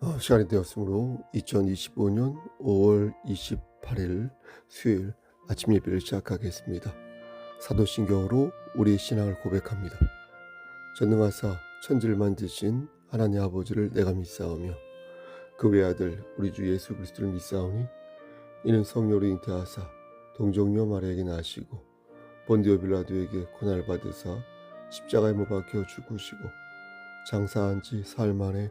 어, 시간이 되었으므로 2025년 5월 28일 수요일 아침 예배를 시작하겠습니다. 사도신경으로 우리의 신앙을 고백합니다. 전능하사 천지를 만드신 하나님 아버지를 내가 믿사오며 그 외아들 우리 주 예수 그리스도를 믿사오니 이는 성령으로 잉태하사 동정녀 마리아에게 나시고 본디오 빌라도에게 고난을 받으사 십자가에 못 박혀 죽으시고 장사한 지 사흘 만에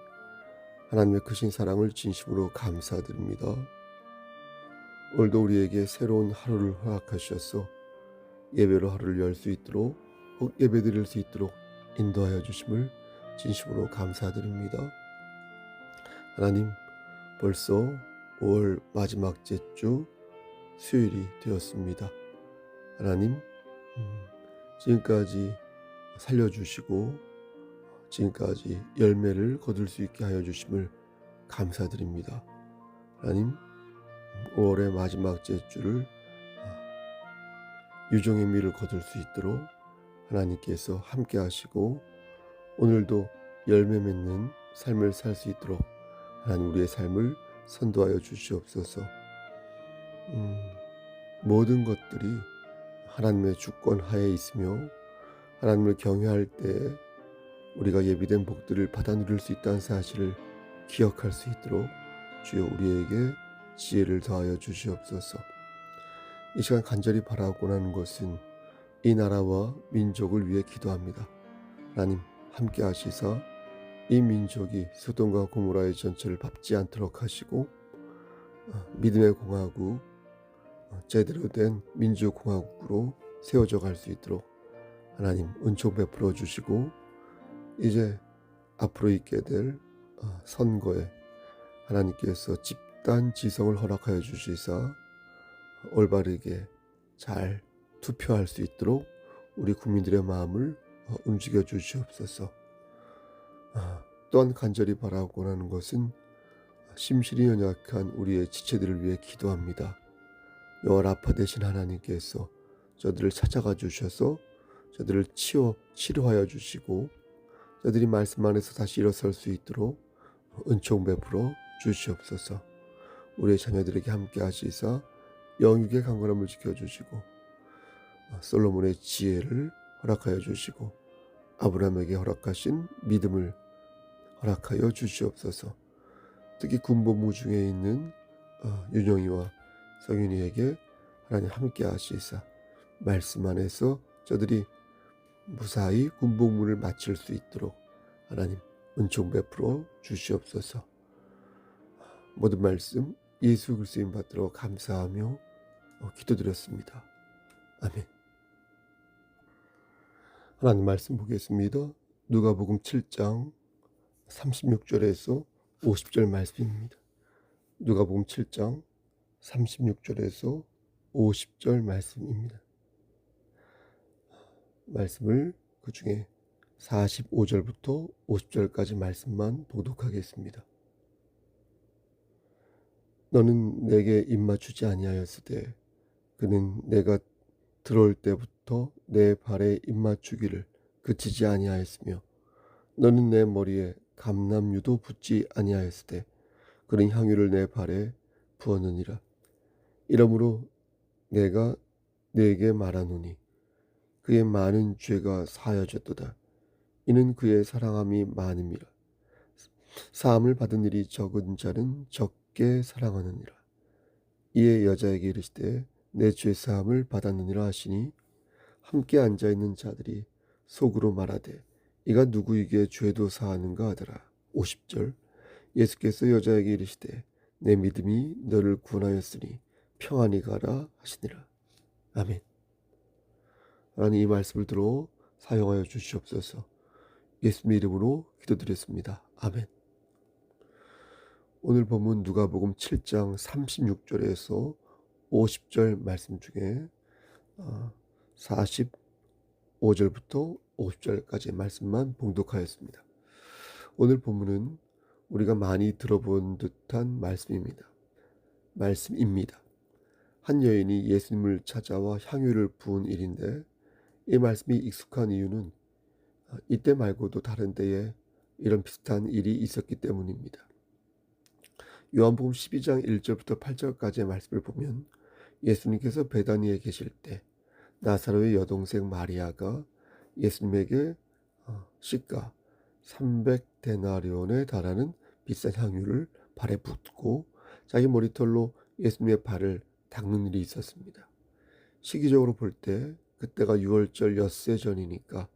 하나님의 크신 사랑을 진심으로 감사드립니다. 오늘도 우리에게 새로운 하루를 허락하셔서 예배로 하루를 열 수 있도록 혹 예배 드릴 수 있도록 인도하여 주심을 진심으로 감사드립니다. 하나님 벌써 5월 마지막 째 주 수요일이 되었습니다. 하나님 음, 지금까지 살려주시고 지금까지 열매를 거둘 수 있게 하여 주심을 감사드립니다. 하나님 5월의 마지막째 주를 유종의 미를 거둘 수 있도록 하나님께서 함께 하시고 오늘도 열매 맺는 삶을 살 수 있도록 하나님 우리의 삶을 선도하여 주시옵소서. 음, 모든 것들이 하나님의 주권 하에 있으며 하나님을 경외할 때 우리가 예비된 복들을 받아 누릴 수 있다는 사실을 기억할 수 있도록 주여 우리에게 지혜를 더하여 주시옵소서. 이 시간 간절히 바라고 하는 것은 이 나라와 민족을 위해 기도합니다. 하나님 함께 하시사 이 민족이 소돔과 고모라의 전체를 밟지 않도록 하시고 어, 믿음의 공화국 어, 제대로 된 민주공화국으로 세워져 갈 수 있도록 하나님 은총 베풀어 주시고 이제 앞으로 있게 될 어, 선거에 하나님께서 집단 지성을 허락하여 주시사 올바르게 잘 투표할 수 있도록 우리 국민들의 마음을 어, 움직여 주시옵소서. 아, 또한 간절히 바라고 하는 것은 심실이 연약한 우리의 지체들을 위해 기도합니다. 여호와 라파 되신 하나님께서 저들을 찾아가 주셔서 저들을 치워 치료하여 주시고 저들이 말씀 안에서 다시 일어설 수 있도록 은총 베풀어 주시옵소서. 우리의 자녀들에게 함께 하시사 영육의 강건함을 지켜주시고 솔로몬의 지혜를 허락하여 주시고 아브라함에게 허락하신 믿음을 허락하여 주시옵소서. 특히 군복무 중에 있는 어, 윤영이와 성윤이에게 하나님 함께 하시사 말씀 안에서 저들이 무사히 군복무를 마칠 수 있도록 하나님 은총 베풀어 주시옵소서. 모든 말씀 예수 그리스도인 받들어 감사하며 어, 기도드렸습니다. 아멘. 하나님 말씀 보겠습니다. 누가복음 7장 36절에서 50절 말씀입니다. 누가복음 7장 36절에서 50절 말씀입니다. 말씀을 그 중에 45절부터 50절까지 말씀만 봉독하겠습니다. 너는 내게 입맞추지 아니하였으되 그는 내가 들어올 때부터 내 발에 입맞추기를 그치지 아니하였으며 너는 내 머리에 감남유도 붓지 아니하였으되 그는 향유를 내 발에 부었느니라 이러므로 내가 네게 말하노니 그의 많은 죄가 사여졌도다 이는 그의 사랑함이 많음이라 사함을 받은 일이 적은 자는 적게 사랑하느니라 이에 여자에게 이르시되 내 죄 사함을 받았느니라 하시니 함께 앉아 있는 자들이 속으로 말하되 이가 누구에게 죄도 사하는가 하더라. 50절 예수께서 여자에게 이르시되 내 믿음이 너를 구원하였으니 평안히 가라 하시니라. 아멘. 하나님 이 말씀을 들어 사용하여 주시옵소서. 예수님 이름으로 기도드렸습니다. 아멘. 오늘 본문 누가복음 7장 36절에서 50절 말씀 중에 45절부터 50절까지의 말씀만 봉독하였습니다. 오늘 본문은 우리가 많이 들어본 듯한 말씀입니다. 말씀입니다. 한 여인이 예수님을 찾아와 향유를 부은 일인데 이 말씀이 익숙한 이유는 이때 말고도 다른 때에 이런 비슷한 일이 있었기 때문입니다. 요한복음 12장 1절부터 8절까지의 말씀을 보면 예수님께서 베다니에 계실 때 나사로의 여동생 마리아가 예수님에게 어, 시가 300데나리온에 달하는 비싼 향유를 발에 붓고 자기 머리털로 예수님의 발을 닦는 일이 있었습니다. 시기적으로 볼 때 그때가 6월절 엿새 전이니까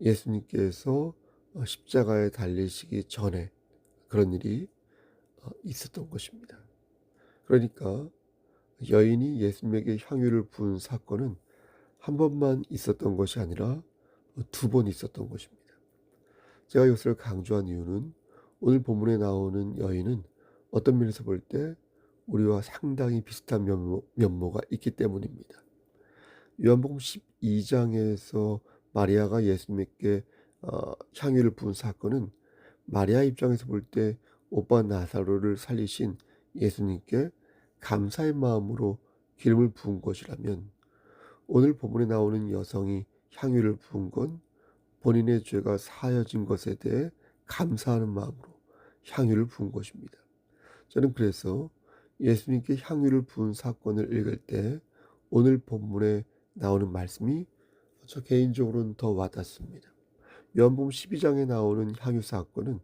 예수님께서 어, 십자가에 달리시기 전에 그런 일이 어, 있었던 것입니다. 그러니까 여인이 예수님에게 향유를 부은 사건은 한 번만 있었던 것이 아니라 두 번 있었던 것입니다. 제가 이것을 강조한 이유는 오늘 본문에 나오는 여인은 어떤 면에서 볼 때 우리와 상당히 비슷한 면모, 면모가 있기 때문입니다. 요한복음 12장에서 마리아가 예수님께 어, 향유를 부은 사건은 마리아 입장에서 볼 때 오빠 나사로를 살리신 예수님께 감사의 마음으로 기름을 부은 것이라면 오늘 본문에 나오는 여성이 향유를 부은 건 본인의 죄가 사여진 것에 대해 감사하는 마음으로 향유를 부은 것입니다. 저는 그래서 예수님께 향유를 부은 사건을 읽을 때 오늘 본문에 나오는 말씀이 저 개인적으로는 더 와닿습니다. 요한복음 12장에 나오는 향유 사건은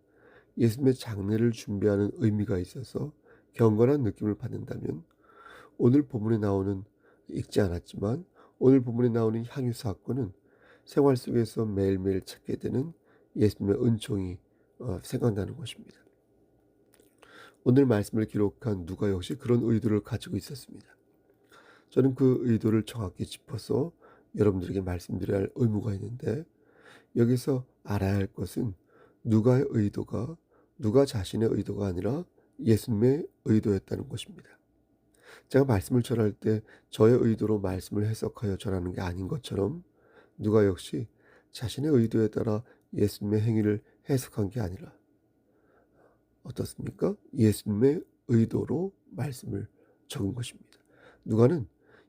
예수님의 장례를 준비하는 의미가 있어서 경건한 느낌을 받는다면 오늘 본문에 나오는 읽지 않았지만 오늘 본문에 나오는 향유 사건은 생활 속에서 매일매일 찾게 되는 예수님의 은총이 어, 생각나는 것입니다. 오늘 말씀을 기록한 누가 역시 그런 의도를 가지고 있었습니다. 저는 그 의도를 정확히 짚어서 여러분들에게 말씀드려야 할 의무가 있는데 여기서 알아야 할 것은 누가의 의도가 누가 자신의 의도가 아니라 예수님의 의도였다는 것입니다. 제가 말씀을 전할 때 저의 의도로 말씀을 해석하여 전하는 게 아닌 것처럼 누가 역시 자신의 의도에 따라 예수님의 행위를 해석한 게 아니라 어떻습니까? 예수님의 의도로 말씀을 적은 것입니다. 누가는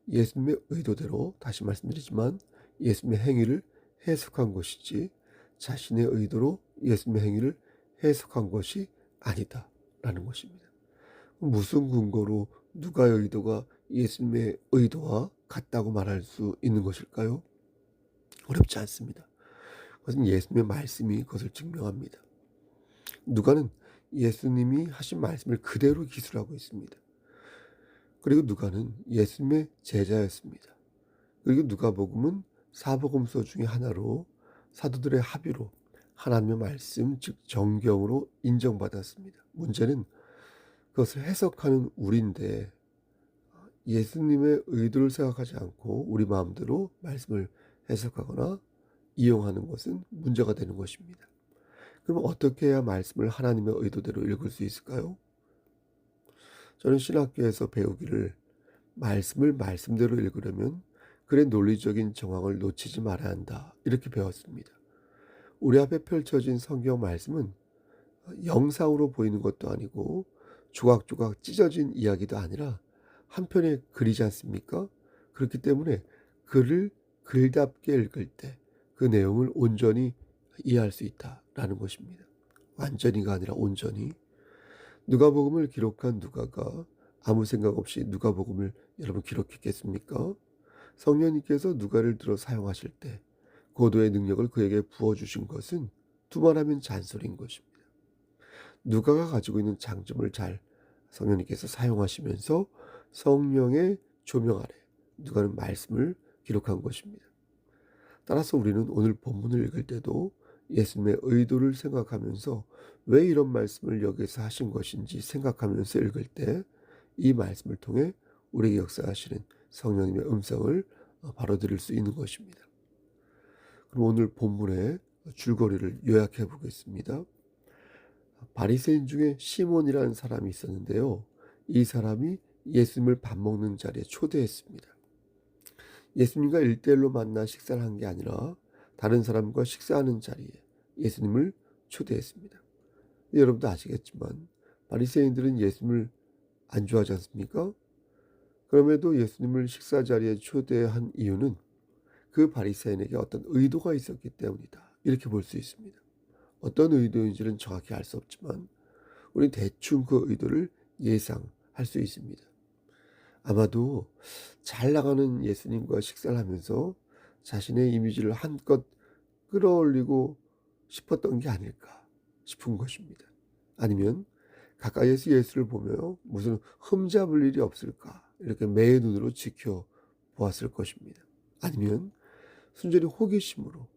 예수님의 의도대로 다시 말씀드리지만 예수님의 행위를 해석한 것이지 자신의 의도로 예수님의 행위를 해석한 것이 아니다라는 것입니다. 무슨 근거로 누가의 의도가 예수님의 의도와 같다고 말할 수 있는 것일까요? 어렵지 않습니다. 그것은 예수님의 말씀이 그것을 증명합니다. 누가는 예수님이 하신 말씀을 그대로 기술하고 있습니다. 그리고 누가는 예수님의 제자였습니다. 그리고 누가복음은 사복음서 중의 하나로 사도들의 합의로 하나님의 말씀 즉 정경으로 인정받았습니다. 문제는 그것을 해석하는 우리인데 예수님의 의도를 생각하지 않고 우리 마음대로 말씀을 해석하거나 이용하는 것은 문제가 되는 것입니다. 그럼 어떻게 해야 말씀을 하나님의 의도대로 읽을 수 있을까요? 저는 신학교에서 배우기를 말씀을 말씀대로 읽으려면 글의 논리적인 정황을 놓치지 말아야 한다. 이렇게 배웠습니다. 우리 앞에 펼쳐진 성경 말씀은 영상으로 보이는 것도 아니고 조각조각 찢어진 이야기도 아니라 한편의 글이지 않습니까? 그렇기 때문에 글을 글답게 읽을 때 그 내용을 온전히 이해할 수 있다라는 것입니다. 완전히가 아니라 온전히. 누가복음을 기록한 누가가 아무 생각 없이 누가복음을 여러분 기록했겠습니까? 성령님께서 누가를 들어 사용하실 때 고도의 능력을 그에게 부어주신 것은 두말하면 잔소리인 것입니다. 누가가 가지고 있는 장점을 잘 성령님께서 사용하시면서 성령의 조명 아래 누가는 말씀을 기록한 것입니다. 따라서 우리는 오늘 본문을 읽을 때도 예수님의 의도를 생각하면서 왜 이런 말씀을 여기서 하신 것인지 생각하면서 읽을 때 이 말씀을 통해 우리에게 역사하시는 성령님의 음성을 바로 들을 수 있는 것입니다. 그럼 오늘 본문의 줄거리를 요약해 보겠습니다. 바리새인 중에 시몬이라는 사람이 있었는데요. 이 사람이 예수님을 밥 먹는 자리에 초대했습니다. 예수님과 일대일로 만나 식사를 한 게 아니라 다른 사람과 식사하는 자리에 예수님을 초대했습니다. 여러분도 아시겠지만 바리새인들은 예수님을 안 좋아하지 않습니까? 그럼에도 예수님을 식사 자리에 초대한 이유는 그 바리새인에게 어떤 의도가 있었기 때문이다. 이렇게 볼 수 있습니다. 어떤 의도인지는 정확히 알 수 없지만 우리 대충 그 의도를 예상할 수 있습니다. 아마도 잘 나가는 예수님과 식사를 하면서 자신의 이미지를 한껏 끌어올리고 싶었던 게 아닐까 싶은 것입니다. 아니면 가까이에서 예수를 보며 무슨 흠잡을 일이 없을까 이렇게 매의 눈으로 지켜보았을 것입니다. 아니면 순전히 호기심으로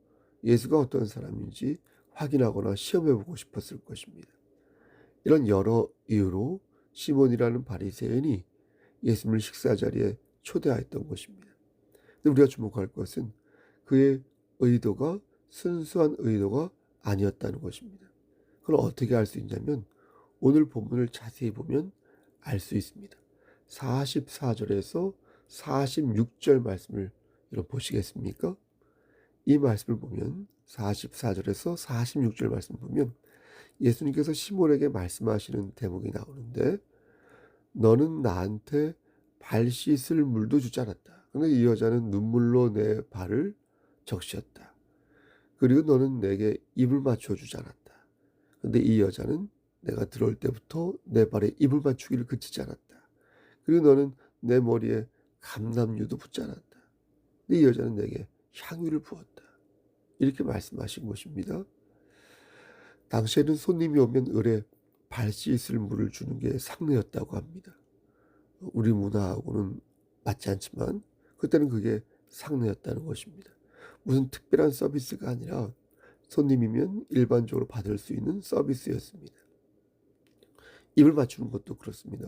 예수가 어떤 사람인지 확인하거나 시험해보고 싶었을 것입니다. 이런 여러 이유로 시몬이라는 바리새인이 예수님을 식사 자리에 초대하였던 것입니다. 우리가 주목할 것은 그의 의도가 순수한 의도가 아니었다는 것입니다. 그걸 어떻게 알 수 있냐면 오늘 본문을 자세히 보면 알 수 있습니다. 44절에서 46절 말씀을 여러분 보시겠습니까? 이 말씀을 보면 44절에서 46절 말씀 을 보면 예수님께서 시몬에게 말씀하시는 대목이 나오는데 너는 나한테 발 씻을 물도 주지 않았다. 그런데 이 여자는 눈물로 내 발을 적셨다. 그리고 너는 내게 입을 맞춰 주지 않았다. 그런데 이 여자는 내가 들어올 때부터 내 발에 입을 맞추기를 그치지 않았다. 그리고 너는 내 머리에 감남유도 붙지 않았다. 이 여자는 내게 향유를 부었다. 이렇게 말씀하신 것입니다. 당시에는 손님이 오면 을에 발 씻을 물을 주는 게 상례였다고 합니다. 우리 문화하고는 맞지 않지만 그때는 그게 상례였다는 것입니다. 무슨 특별한 서비스가 아니라 손님이면 일반적으로 받을 수 있는 서비스였습니다. 입을 맞추는 것도 그렇습니다.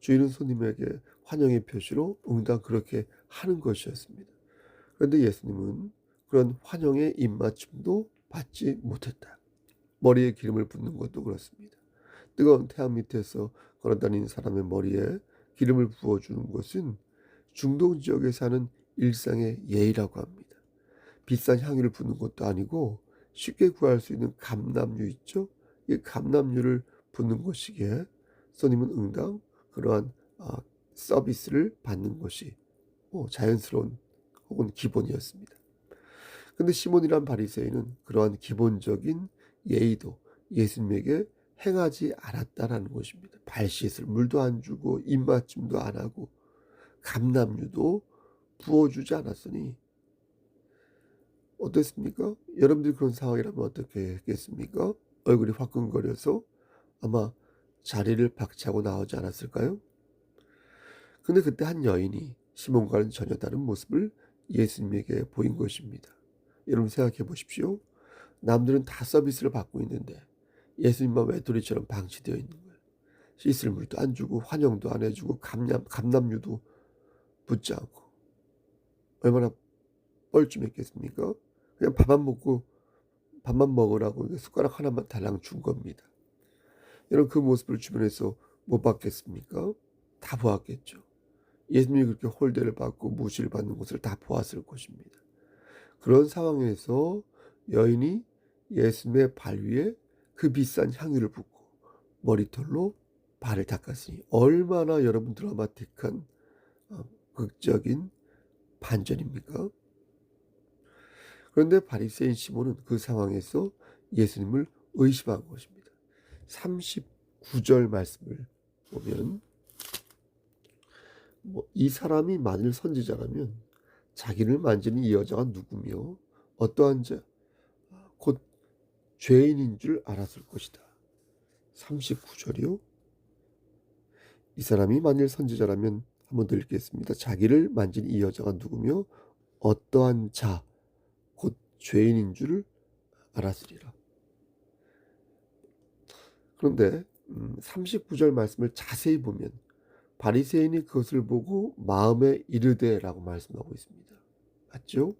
주인은 손님에게 환영의 표시로 응당 그렇게 하는 것이었습니다. 그런데 예수님은 그런 환영의 입맞춤도 받지 못했다. 머리에 기름을 붓는 것도 그렇습니다. 뜨거운 태양 밑에서 걸어다니는 사람의 머리에 기름을 부어주는 것은 중동 지역에 사는 일상의 예의라고 합니다. 비싼 향유를 붓는 것도 아니고 쉽게 구할 수 있는 감남유 있죠? 이 감남유를 붓는 것이기에 손님은 응당 그러한 아, 서비스를 받는 것이 뭐 자연스러운 혹은 기본이었습니다. 근데 시몬이란 바리새인은 그러한 기본적인 예의도 예수님에게 행하지 않았다라는 것입니다. 발 씻을 물도 안 주고 입맞춤도 안 하고 감남유도 부어주지 않았으니 어땠습니까? 여러분들이 그런 상황이라면 어떻게 했겠습니까? 얼굴이 화끈거려서 아마 자리를 박차고 나오지 않았을까요? 근데 그때 한 여인이 시몬과는 전혀 다른 모습을 예수님에게 보인 것입니다. 여러분 생각해 보십시오. 남들은 다 서비스를 받고 있는데 예수님만 외톨이처럼 방치되어 있는 거예요. 씻을 물도 안 주고 환영도 안 해주고 감남, 감남유도 붙지 않고 얼마나 뻘쭘했겠습니까? 그냥 밥만 먹고 밥만 먹으라고 숟가락 하나만 달랑 준 겁니다. 여러분 그 모습을 주변에서 못 봤겠습니까? 다 보았겠죠. 예수님이 그렇게 홀대를 받고 무시를 받는 것을 다 보았을 것입니다. 그런 상황에서 여인이 예수님의 발 위에 그 비싼 향유를 붓고 머리털로 발을 닦았으니 얼마나 여러분 드라마틱한 어, 극적인 반전입니까? 그런데 바리새인 시몬은 그 상황에서 예수님을 의심한 것입니다. 39절 말씀을 보면 뭐 이 사람이 만일 선지자라면 자기를 만지는 이 여자가 누구며 어떠한 자, 곧 죄인인 줄 알았을 것이다. 39절이요. 이 사람이 만일 선지자라면 한번 더 읽겠습니다. 자기를 만진 이 여자가 누구며 어떠한 자, 곧 죄인인 줄을 알았으리라. 그런데 39절 음, 말씀을 자세히 보면 바리새인이 그것을 보고 마음에 이르되라고 말씀하고 있습니다. 맞죠?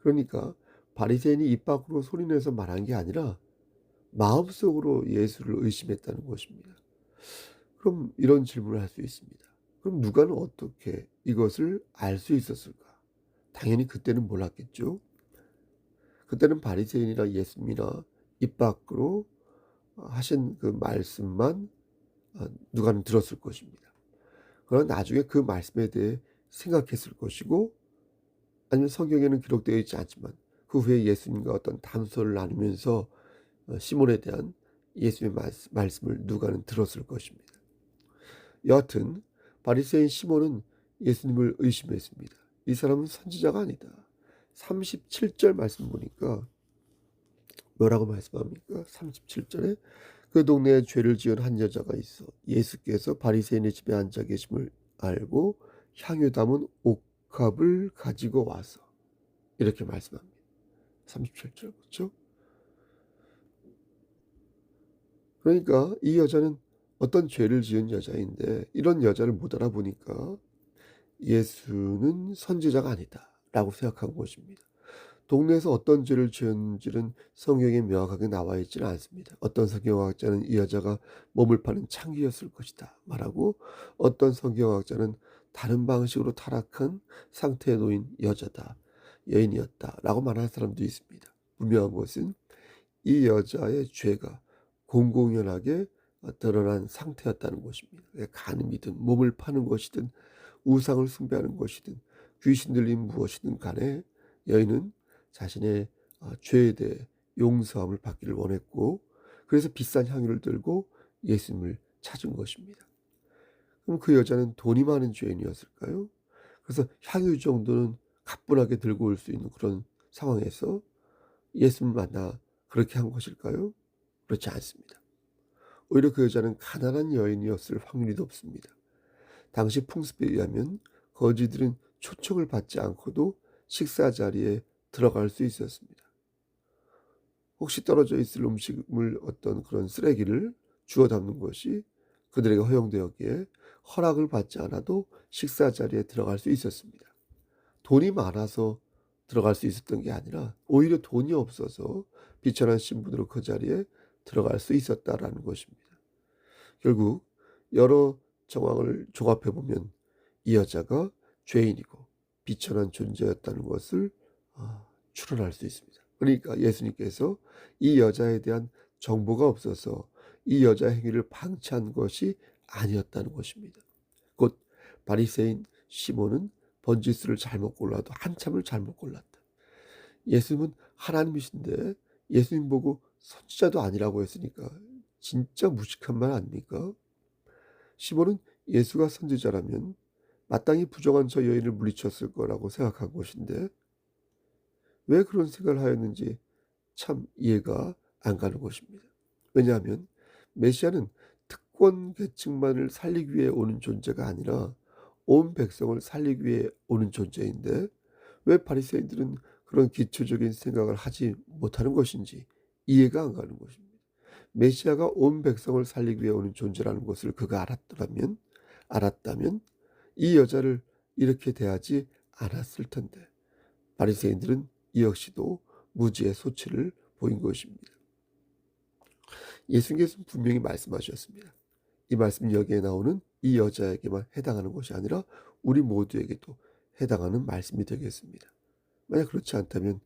그러니까 바리새인이 입 밖으로 소리내서 말한 게 아니라 마음속으로 예수를 의심했다는 것입니다. 그럼 이런 질문을 할 수 있습니다. 그럼 누가는 어떻게 이것을 알 수 있었을까? 당연히 그때는 몰랐겠죠. 그때는 바리새인이나 예수님이나 입 밖으로 하신 그 말씀만 어, 누가는 들었을 것입니다. 그러나 나중에 그 말씀에 대해 생각했을 것이고 아니면 성경에는 기록되어 있지 않지만 그 후에 예수님과 어떤 담소를 나누면서 어, 시몬에 대한 예수의 말씀을 누가는 들었을 것입니다. 여하튼 바리새인 시몬은 예수님을 의심했습니다. 이 사람은 선지자가 아니다. 37절 말씀 보니까 뭐라고 말씀합니까? 37절에 그 동네에 죄를 지은 한 여자가 있어 예수께서 바리새인의 집에 앉아 계심을 알고 향유 담은 옥합을 가지고 와서 이렇게 말씀합니다. 37절 그렇죠? 그러니까 이 여자는 어떤 죄를 지은 여자인데 이런 여자를 못 알아보니까 예수는 선지자가 아니다 라고 생각한 것입니다. 동네에서 어떤 죄를 지은지는 성경에 명확하게 나와 있지는 않습니다. 어떤 성경학자는 이 여자가 몸을 파는 창기였을 것이다 말하고 어떤 성경학자는 다른 방식으로 타락한 상태에 놓인 여자다, 여인이었다 라고 말하는 사람도 있습니다. 분명한 것은 이 여자의 죄가 공공연하게 드러난 상태였다는 것입니다. 간음이든 몸을 파는 것이든 우상을 숭배하는 것이든 귀신 들린 무엇이든 간에 여인은 자신의 어, 죄에 대해 용서함을 받기를 원했고 그래서 비싼 향유를 들고 예수님을 찾은 것입니다. 그럼 그 여자는 돈이 많은 죄인이었을까요? 그래서 향유 정도는 가뿐하게 들고 올 수 있는 그런 상황에서 예수님을 만나 그렇게 한 것일까요? 그렇지 않습니다. 오히려 그 여자는 가난한 여인이었을 확률이 높습니다. 당시 풍습에 의하면 거지들은 초청을 받지 않고도 식사 자리에 들어갈 수 있었습니다. 혹시 떨어져 있을 음식물 어떤 그런 쓰레기를 주워 담는 것이 그들에게 허용되었기에 허락을 받지 않아도 식사 자리에 들어갈 수 있었습니다. 돈이 많아서 들어갈 수 있었던 게 아니라 오히려 돈이 없어서 비천한 신분으로 그 자리에 들어갈 수 있었다라는 것입니다. 결국 여러 정황을 종합해 보면 이 여자가 죄인이고 비천한 존재였다는 것을 아, 추론할 수 있습니다. 그러니까 예수님께서 이 여자에 대한 정보가 없어서 이 여자 행위를 방치한 것이 아니었다는 것입니다. 곧 바리새인 시몬은 번지수를 잘못 골라도 한참을 잘못 골랐다. 예수님은 하나님이신데 예수님 보고 선지자도 아니라고 했으니까 진짜 무식한 말 아닙니까? 시몬은 예수가 선지자라면 마땅히 부정한 저 여인을 물리쳤을 거라고 생각한 것인데 왜 그런 생각을 하였는지 참 이해가 안 가는 것입니다. 왜냐하면 메시아는 특권 계층만을 살리기 위해 오는 존재가 아니라 온 백성을 살리기 위해 오는 존재인데 왜 바리새인들은 그런 기초적인 생각을 하지 못하는 것인지 이해가 안 가는 것입니다. 메시아가 온 백성을 살리기 위해 오는 존재라는 것을 그가 알았더라면 알았다면 이 여자를 이렇게 대하지 않았을 텐데 바리새인들은 이 역시도 무지의 소치를 보인 것입니다. 예수님께서는 분명히 말씀하셨습니다. 이 말씀 여기에 나오는 이 여자에게만 해당하는 것이 아니라 우리 모두에게도 해당하는 말씀이 되겠습니다. 만약 그렇지 않다면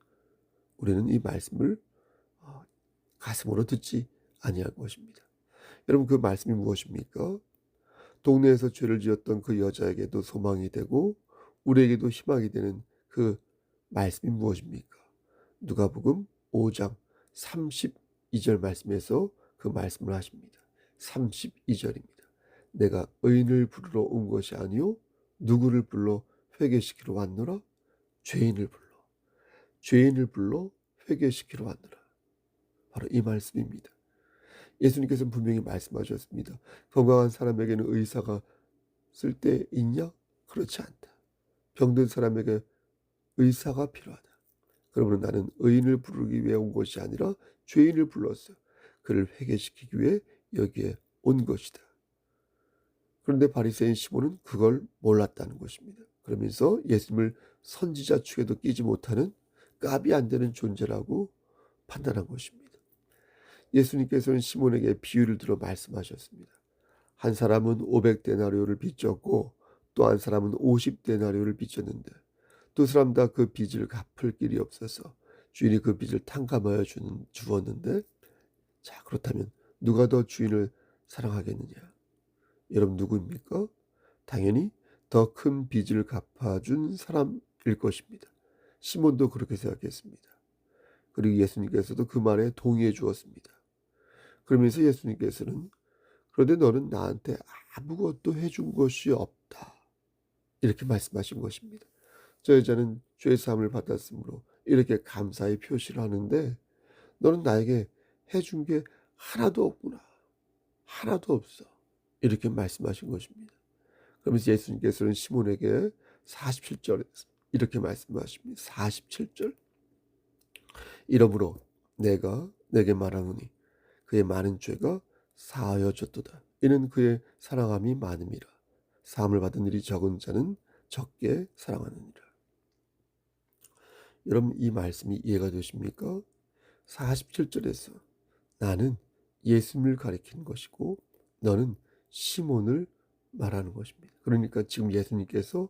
우리는 이 말씀을 어, 가슴으로 듣지 아니할 것입니다. 여러분 그 말씀이 무엇입니까? 동네에서 죄를 지었던 그 여자에게도 소망이 되고 우리에게도 희망이 되는 그 말씀이 무엇입니까? 누가복음 5장 32절 말씀에서 그 말씀을 하십니다. 32절입니다. 내가 의인을 부르러 온 것이 아니요 누구를 불러 회개시키러 왔노라? 죄인을 불러. 죄인을 불러 회개시키러 왔노라. 바로 이 말씀입니다. 예수님께서는 분명히 말씀하셨습니다. 건강한 사람에게는 의사가 쓸때 있냐? 그렇지 않다. 병든 사람에게 의사가 필요하다. 그러므로 나는 의인을 부르기 위해 온 것이 아니라 죄인을 불렀어. 그를 회개시키기 위해 여기에 온 것이다. 그런데 바리새인 시몬은 그걸 몰랐다는 것입니다. 그러면서 예수님을 선지자 축에도 끼지 못하는 값이 안 되는 존재라고 판단한 것입니다. 예수님께서는 시몬에게 비유를 들어 말씀하셨습니다. 한 사람은 500데나리오를 빚졌고 또 한 사람은 50데나리오를 빚졌는데 두 사람 다 그 빚을 갚을 길이 없어서 주인이 그 빚을 탕감하여 주는, 주었는데 자 그렇다면 누가 더 주인을 사랑하겠느냐? 여러분 누구입니까? 당연히 더 큰 빚을 갚아준 사람일 것입니다. 시몬도 그렇게 생각했습니다. 그리고 예수님께서도 그 말에 동의해 주었습니다. 그러면서 예수님께서는 그런데 너는 나한테 아무것도 해준 것이 없다. 이렇게 말씀하신 것입니다. 저 여자는 죄 사함을 받았으므로 이렇게 감사의 표시를 하는데 너는 나에게 해준 게 하나도 없구나. 하나도 없어. 이렇게 말씀하신 것입니다. 그러면서 예수님께서는 시몬에게 47절에 이렇게 말씀하십니다. 47절. 이러므로 내가 내게 말하노니 그의 많은 죄가 사하여졌도다. 이는 그의 사랑함이 많음이라. 사함을 받은 일이 적은 자는 적게 사랑하느니라. 여러분 이 말씀이 이해가 되십니까? 47절에서 나는 예수님을 가리키는 것이고 너는 시몬을 말하는 것입니다. 그러니까 지금 예수님께서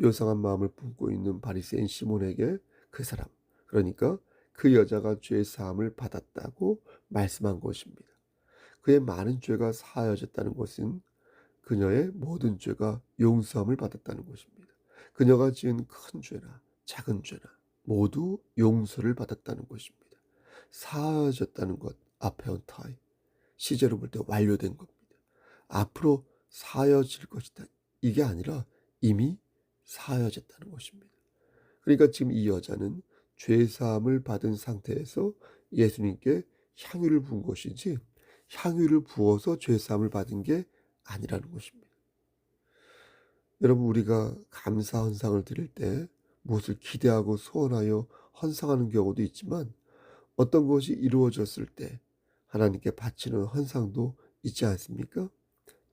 요상한 마음을 품고 있는 바리새인 시몬에게 그 사람 그러니까 그 여자가 죄 사함을 받았다고 말씀한 것입니다. 그의 많은 죄가 사하여졌다는 것은 그녀의 모든 죄가 용서함을 받았다는 것입니다. 그녀가 지은 큰 죄나 작은 죄나 모두 용서를 받았다는 것입니다. 사하여졌다는 것, 아페온타이. 시제로 볼 때 완료된 겁니다. 앞으로 사여질 것이다. 이게 아니라 이미 사여졌다는 것입니다. 그러니까 지금 이 여자는 죄사함을 받은 상태에서 예수님께 향유를 부은 것이지 향유를 부어서 죄사함을 받은 게 아니라는 것입니다. 여러분 우리가 감사 헌상을 드릴 때 무엇을 기대하고 소원하여 헌상하는 경우도 있지만 어떤 것이 이루어졌을 때 하나님께 바치는 헌상도 있지 않습니까?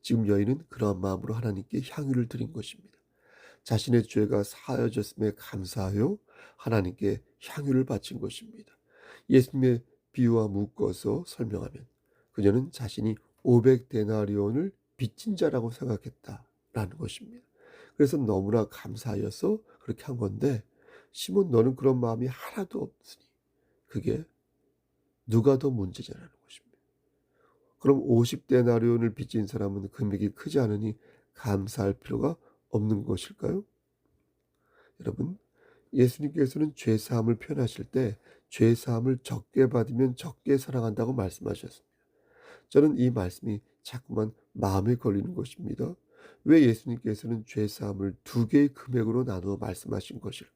지금 여인은 그러한 마음으로 하나님께 향유를 드린 것입니다. 자신의 죄가 사하여졌음에 감사하여 하나님께 향유를 바친 것입니다. 예수님의 비유와 묶어서 설명하면 그녀는 자신이 500데나리온을 빚진 자라고 생각했다라는 것입니다. 그래서 너무나 감사하여서 그렇게 한 건데 시몬 너는 그런 마음이 하나도 없으니 그게 누가 더 문제냐라는 것입니다. 그럼 50데나리온을 빚진 사람은 금액이 크지 않으니 감사할 필요가 없는 것일까요? 여러분, 예수님께서는 죄 사함을 표현하실 때 죄 사함을 적게 받으면 적게 사랑한다고 말씀하셨습니다. 저는 이 말씀이 자꾸만 마음에 걸리는 것입니다. 왜 예수님께서는 죄 사함을 두 개의 금액으로 나누어 말씀하신 것일까?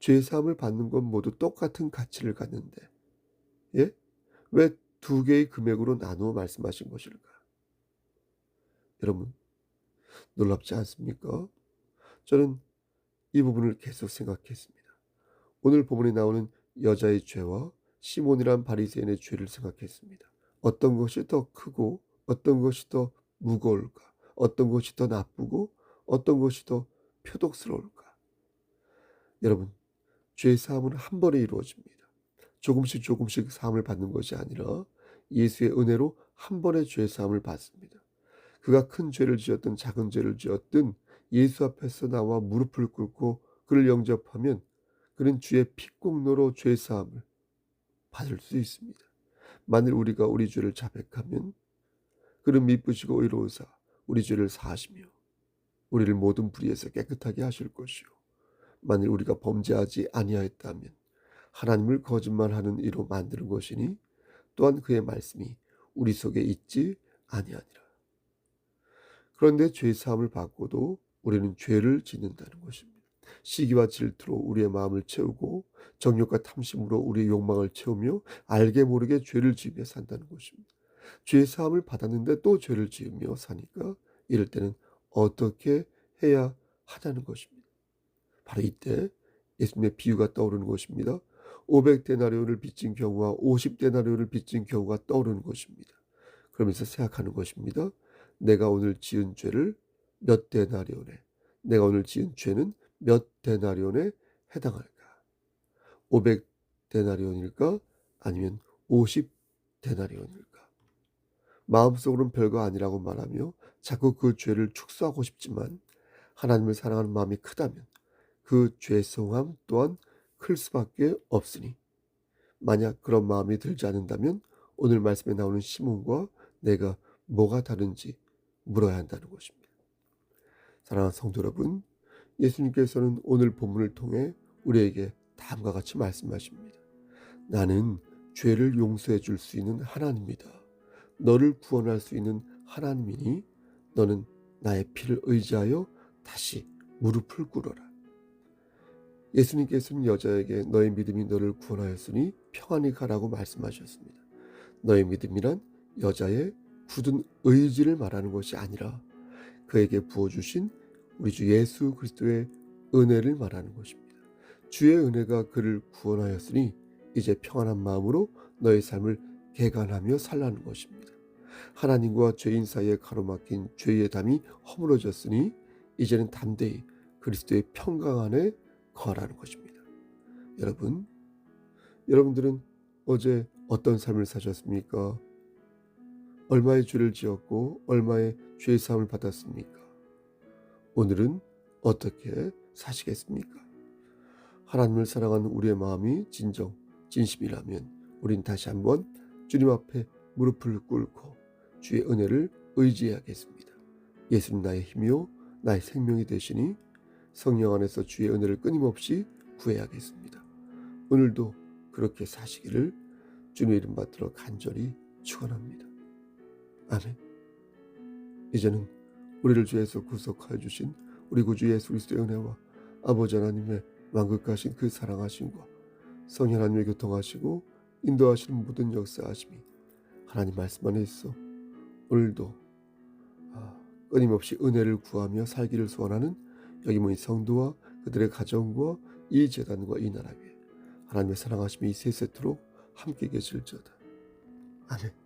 죄 사함을 받는 건 모두 똑같은 가치를 갖는데 예? 왜 두 개의 금액으로 나누어 말씀하신 것일까? 여러분, 놀랍지 않습니까? 저는 이 부분을 계속 생각했습니다. 오늘 본문에 나오는 여자의 죄와 시몬이란 바리새인의 죄를 생각했습니다. 어떤 것이 더 크고 어떤 것이 더 무거울까? 어떤 것이 더 나쁘고 어떤 것이 더 표독스러울까? 여러분, 죄 사함은 한 번에 이루어집니다. 조금씩 조금씩 사함을 받는 것이 아니라 예수의 은혜로 한 번의 죄 사함을 받습니다. 그가 큰 죄를 지었든 작은 죄를 지었든 예수 앞에서 나와 무릎을 꿇고 그를 영접하면 그는 주의 피공로로 죄 사함을 받을 수 있습니다. 만일 우리가 우리 죄를 자백하면 그는 미쁘시고 의로우사 우리 죄를 사하시며 우리를 모든 불의에서 깨끗하게 하실 것이요 만일 우리가 범죄하지 아니하였다면 하나님을 거짓말하는 이로 만드는 것이니 또한 그의 말씀이 우리 속에 있지 아니하니라. 그런데 죄 사함을 받고도 우리는 죄를 짓는다는 것입니다. 시기와 질투로 우리의 마음을 채우고 정욕과 탐심으로 우리의 욕망을 채우며 알게 모르게 죄를 지으며 산다는 것입니다. 죄 사함을 받았는데 또 죄를 지으며 사니까 이럴 때는 어떻게 해야 하냐는 것입니다. 바로 이때 예수님의 비유가 떠오르는 것입니다. 500데나리온을 빚진 경우와 50데나리온을 빚진 경우가 떠오르는 것입니다. 그러면서 생각하는 것입니다. 내가 오늘 지은 죄를 몇 데나리온에 내가 오늘 지은 죄는 몇 데나리온에 해당할까? 500 데나리온일까? 아니면 되나리오니까. 마음속으로는 별거 아니라고 말하며 자꾸 그 죄를 축소하고 싶지만 하나님을 사랑하는 마음이 크다면 그 죄성함 또한 클 수밖에 없으니 만약 그런 마음이 들지 않는다면 오늘 말씀에 나오는 시몬과 내가 뭐가 다른지 물어야 한다는 것입니다. 사랑하는 성도 여러분, 예수님께서는 오늘 본문을 통해 우리에게 다음과 같이 말씀하십니다. 나는 죄를 용서해 줄 수 있는 하나님이다. 너를 구원할 수 있는 하나님이니 너는 나의 피를 의지하여 다시 무릎을 꿇어라. 예수님께서는 여자에게 너의 믿음이 너를 구원하였으니 평안히 가라고 말씀하셨습니다. 너의 믿음이란 여자의 굳은 의지를 말하는 것이 아니라 그에게 부어주신 우리 주 예수 그리스도의 은혜를 말하는 것입니다. 주의 은혜가 그를 구원하였으니 이제 평안한 마음으로 너의 삶을 개간하며 살라는 것입니다. 하나님과 죄인 사이에 가로막힌 죄의 담이 허물어졌으니 이제는 담대히 그리스도의 평강 안에 거하라는 것입니다. 여러분, 여러분들은 어제 어떤 삶을 사셨습니까? 얼마의 죄를 지었고 얼마의 죄의 사함을 받았습니까? 오늘은 어떻게 사시겠습니까? 하나님을 사랑하는 우리의 마음이 진정 진심이라면 우린 다시 한번 주님 앞에 무릎을 꿇고 주의 은혜를 의지해야겠습니다. 예수님 나의 힘이요 나의 생명이 되시니 성령 안에서 주의 은혜를 끊임없이 구해야겠습니다. 오늘도 그렇게 사시기를 주님의 이름 받들어 간절히 축원합니다. 아멘. 이제는 우리를 주에서 구속하여 주신 우리 구주 예수 그리스도의 은혜와 아버지 하나님의 만극하신 그 사랑하심과 성령 하나님의 교통하시고 인도하시는 모든 역사하심이 하나님 말씀 안에 있어 오늘도 아, 끊임없이 은혜를 구하며 살기를 소원하는 여기 모인 성도와 그들의 가정과 이 재단과 이 나라 위에 하나님의 사랑하심이 세세토록 함께 계실지어다. 아멘.